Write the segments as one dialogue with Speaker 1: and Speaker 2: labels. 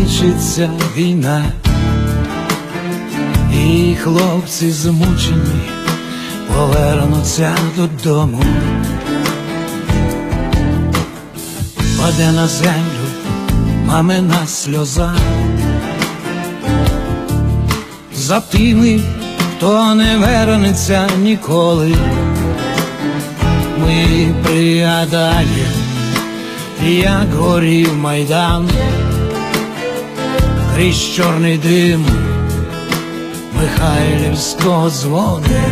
Speaker 1: закінчиться війна, і хлопці змучені повернуться додому, паде на землю мамина сльоза, за тими, хто не вернеться ніколи, ми пригадаємо як горів майдан, крізь чорний дим Михайлівського дзвони,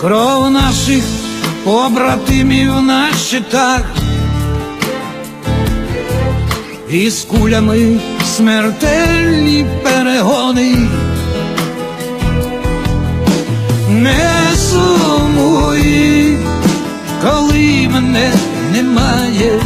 Speaker 1: кров наших побратимів на щитах, і з кулями смертельні перегони. Не сумуй, коли мене немає,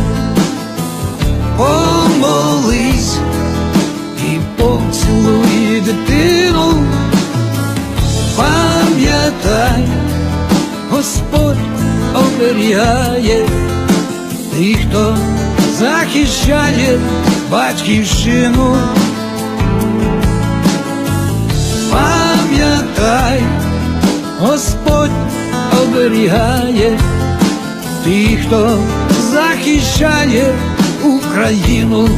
Speaker 1: оберігає тих, хто захищає батьківщину. Пам'ятай, Господь оберігає тих, хто захищає Україну.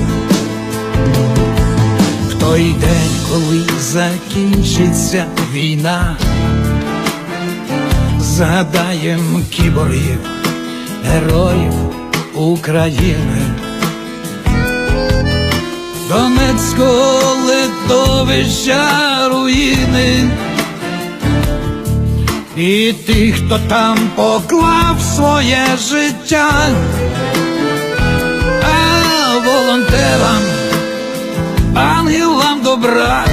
Speaker 1: В той день, коли закінчиться війна, згадаєм кіборгів, героїв України. Донецького литовища руїни. І тих, хто там поклав своє життя, а волонтерам, ангелам добра,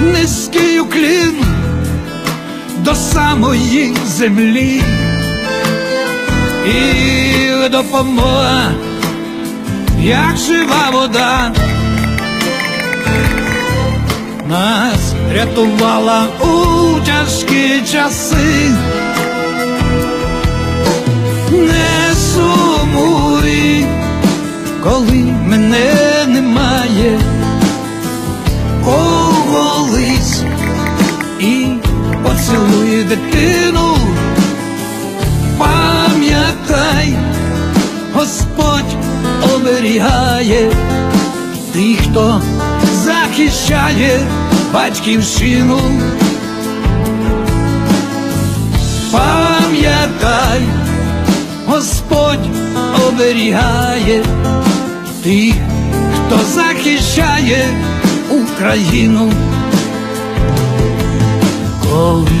Speaker 1: низький уклін до самої землі і допомога, як жива вода. Нас рятувала у тяжкі часи, не сумуй, коли дитину, пам'ятай, Господь оберігає тих, хто захищає батьківщину. Пам'ятай, Господь оберігає тих, хто захищає Україну. Коли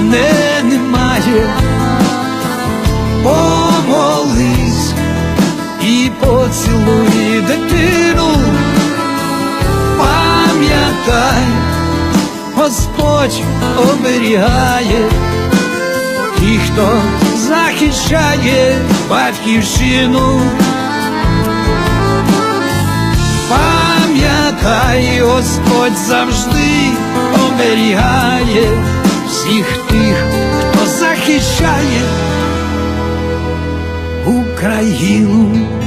Speaker 1: мене немає, помолись і поцілуй дитину, пам'ятай, Господь оберігає. Ті, хто захищає батьківщину. Пам'ятай, Господь завжди оберігає всіх тих, хто захищає Україну.